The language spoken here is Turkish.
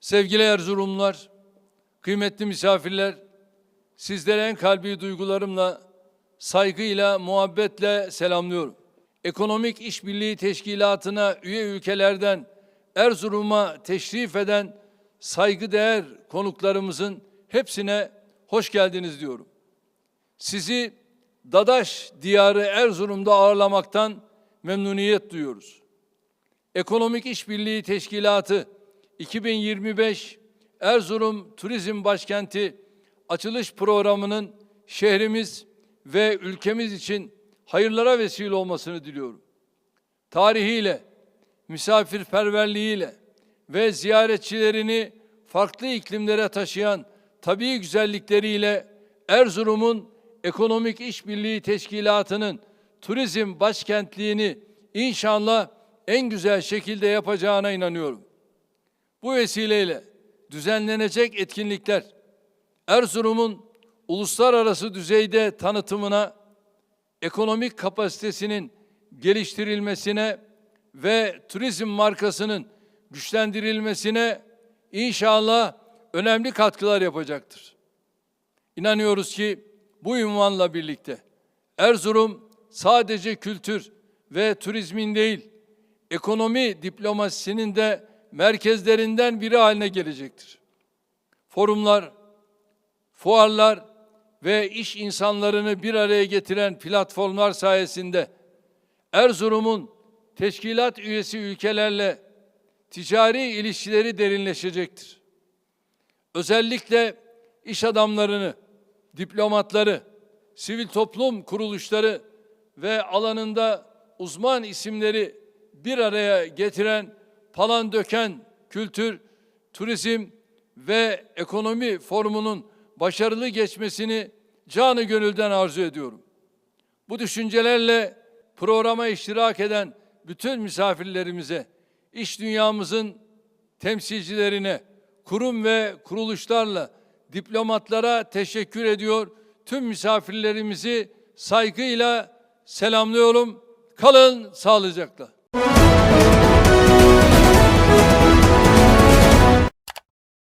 Sevgili Erzurumlular, kıymetli misafirler, sizlere en kalbi duygularımla, saygıyla, muhabbetle selamlıyorum. Ekonomik İşbirliği Teşkilatı'na üye ülkelerden Erzurum'a teşrif eden saygıdeğer konuklarımızın hepsine hoş geldiniz diyorum. Sizi Dadaş diyarı Erzurum'da ağırlamaktan memnuniyet duyuyoruz. Ekonomik İşbirliği Teşkilatı 2025 Erzurum Turizm Başkenti açılış programının şehrimiz ve ülkemiz için hayırlara vesile olmasını diliyorum. Tarihiyle, misafirperverliğiyle ve ziyaretçilerini farklı iklimlere taşıyan tabii güzellikleriyle Erzurum'un Ekonomik İşbirliği Teşkilatı'nın turizm başkentliğini inşallah en güzel şekilde yapacağına inanıyorum. Bu vesileyle düzenlenecek etkinlikler Erzurum'un uluslararası düzeyde tanıtımına, ekonomik kapasitesinin geliştirilmesine ve turizm markasının güçlendirilmesine inşallah önemli katkılar yapacaktır. İnanıyoruz ki bu ünvanla birlikte Erzurum sadece kültür ve turizmin değil, ekonomi diplomasisinin de merkezlerinden biri haline gelecektir. Forumlar, fuarlar ve iş insanlarını bir araya getiren platformlar sayesinde Erzurum'un teşkilat üyesi ülkelerle ticari ilişkileri derinleşecektir. Özellikle iş adamlarını, diplomatları, sivil toplum kuruluşları ve alanında uzman isimleri bir araya getiren Palandöken Kültür, Turizm ve Ekonomi Forumu'nun başarılı geçmesini canı gönülden arzu ediyorum. Bu düşüncelerle programa iştirak eden bütün misafirlerimize, iş dünyamızın temsilcilerine, kurum ve kuruluşlarla diplomatlara teşekkür ediyor. Tüm misafirlerimizi saygıyla selamlıyorum. Kalın sağlıcakla.